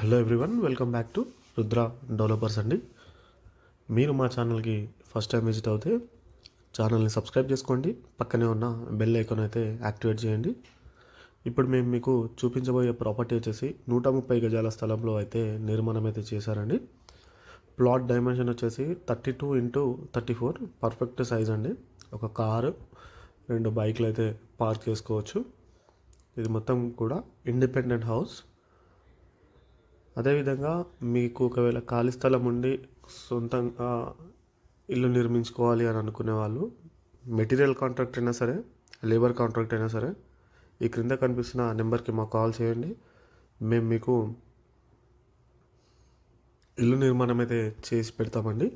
Hello everyone welcome back to Rudra developers అండి. మీరు మా ఛానల్కి ఫస్ట్ టైం విజిట్ అవుతే ఛానల్ని సబ్స్క్రైబ్ చేసుకోండి పక్కనే ఉన్న బెల్ ఐకాన్ అయితే యాక్టివేట్ చేయండి. ఇప్పుడు మేము మీకు చూపించబోయే ప్రాపర్టీ వచ్చేసి నూట ముప్పై గజాల స్థలంలో అయితే నిర్మాణం అయితే చేశారండి. ప్లాట్ డైమెన్షన్ వచ్చేసి thirty two into thirty four perfect size అండి. ఒక కారు రెండు బైక్లు అయితే పార్క్ చేసుకోవచ్చు. ఇది మొత్తం కూడా ఇండిపెండెంట్ హౌస్. అదేవిధంగా మీకు ఒకవేళ ఖాళీ స్థలం ఉండి సొంతంగా ఇల్లు నిర్మించుకోవాలి అని అనుకునే వాళ్ళు మెటీరియల్ కాంట్రాక్ట్ అయినా సరే లేబర్ కాంట్రాక్ట్ అయినా సరే ఈ క్రింద కనిపిస్తున్న నెంబర్కి మాకు కాల్ చేయండి. మేము మీకు ఇల్లు నిర్మాణం అయితే చేసి పెడతామండి.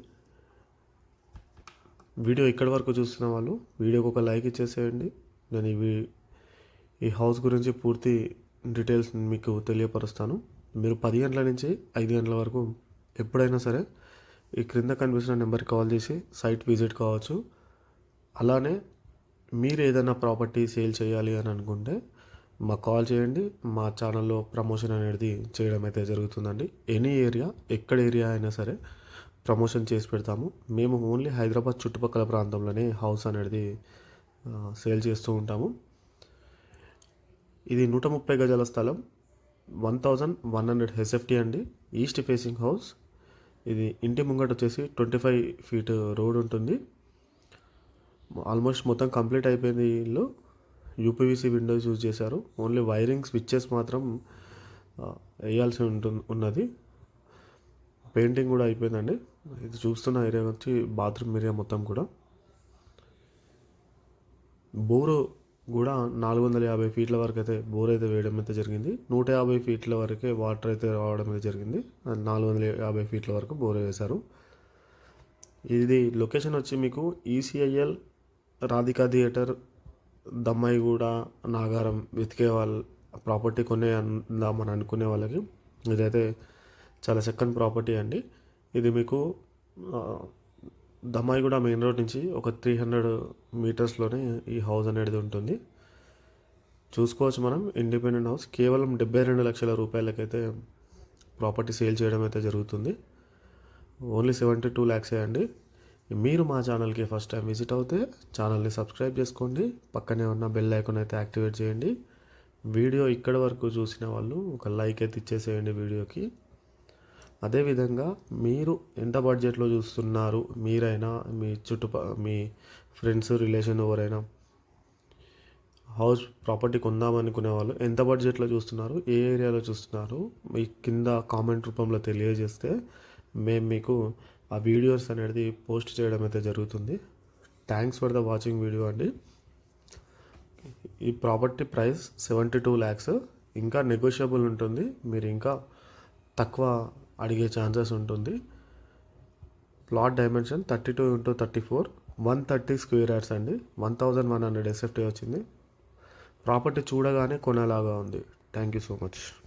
వీడియో ఇక్కడి వరకు చూస్తున్న వాళ్ళు వీడియోకి ఒక లైక్ ఇచ్చేసేయండి. నేను ఇవి ఈ హౌస్ గురించి పూర్తి డీటెయిల్స్ మీకు తెలియపరుస్తాను. మీరు పది గంటల నుంచి ఐదు గంటల వరకు ఎప్పుడైనా సరే ఈ క్రింద కనిపిస్తున్న నెంబర్కి కాల్ చేసి సైట్ విజిట్ కావచ్చు. అలానే మీరు ఏదైనా ప్రాపర్టీ సేల్ చేయాలి అని అనుకుంటే మాకు కాల్ చేయండి. మా ఛానల్లో ప్రమోషన్ అనేది చేయడం అయితే జరుగుతుందండి. ఎనీ ఏరియా ఎక్కడ ఏరియా అయినా సరే ప్రమోషన్ చేసి పెడతాము. మేము ఓన్లీ హైదరాబాద్ చుట్టుపక్కల ప్రాంతంలోనే హౌస్ అనేది సేల్ చేస్తూ ఉంటాము. ఇది నూట ముప్పై గజాల స్థలం. One thousand one hundred HFT అండి. East facing house. ఇది ఇంటి ముంగట వచ్చేసి ట్వంటీ ఫైవ్ ఫీట్ రోడ్ ఉంటుంది. ఆల్మోస్ట్ మొత్తం కంప్లీట్ అయిపోయింది ఇల్లు. యూపీవీసీ విండోస్ యూజ్ చేశారు. ఓన్లీ వైరింగ్ స్విచ్చెస్ మాత్రం వేయాల్సి ఉంటుంది ఉన్నది. పెయింటింగ్ కూడా అయిపోయిందండి. ఇది చూస్తున్న ఏరియా వచ్చి బాత్రూమ్ ఏరియా మొత్తం కూడా. బోరు కూడా నాలుగు వందల యాభై ఫీట్ల వరకు అయితే బోర్ అయితే వేయడం అయితే జరిగింది. నూట యాభై ఫీట్ల వరకే వాటర్ అయితే రావడం అయితే జరిగింది. నాలుగు వందల యాభై ఫీట్ల వరకు బోర్ వేశారు. ఇది లొకేషన్ వచ్చి మీకు ఈసీఐఎల్ రాధికా థియేటర్ దమ్మాయిగూడ నాగారం వెతికే వాళ్ళ ప్రాపర్టీ కొనే అందామని అనుకునే వాళ్ళకి. ఇదైతే చాలా చక్కని ప్రాపర్టీ అండి. ఇది మీకు ఆ, దమ్మాయిగూడ మెయిన్ రోడ్ నుంచి ఒక త్రీ హండ్రెడ్ మీటర్స్లోనే ఈ హౌస్ అనేది ఉంటుంది. చూసుకోవచ్చు మనం. Independent house. కేవలం డెబ్బై రెండు లక్షల రూపాయలకైతే ప్రాపర్టీ సేల్ చేయడం అయితే జరుగుతుంది. ఓన్లీ సెవెంటీ టూ ల్యాక్సే అండి. మీరు మా ఛానల్కి ఫస్ట్ టైం విజిట్ అవుతే ఛానల్ని సబ్స్క్రైబ్ చేసుకోండి. పక్కనే ఉన్న బెల్ ఐకాన్ అయితే యాక్టివేట్ చేయండి. వీడియో ఇక్కడ వరకు చూసిన వాళ్ళు ఒక లైక్ అయితే ఇచ్చేసేయండి వీడియోకి. అదేవిధంగా మీరు ఎంత బడ్జెట్లో చూస్తున్నారు? మీరైనా మీ చుట్టుప మీ ఫ్రెండ్స్ రిలేషన్ ఎవరైనా హౌస్ ప్రాపర్టీ కొందామనుకునే వాళ్ళు ఎంత బడ్జెట్లో చూస్తున్నారు? ఏ ఏరియాలో చూస్తున్నారు? మీ కింద కామెంట్ రూపంలో తెలియజేస్తే మేము మీకు ఆ వీడియోస్ అనేది పోస్ట్ చేయడం అయితే జరుగుతుంది. Thanks for the watching video అండి. ఈ property price seventy two lakhs ఇంకా నెగోషియబుల్ ఉంటుంది. మీరు ఇంకా తక్కువ అడిగే ఛాన్సెస్ ఉంటుంది. Plot dimension thirty two into thirty four one thirty square yards అండి. One thousand one hundred SFT వచ్చింది. ప్రాపర్టీ చూడగానే కొనేలాగా ఉంది. Thank you so much.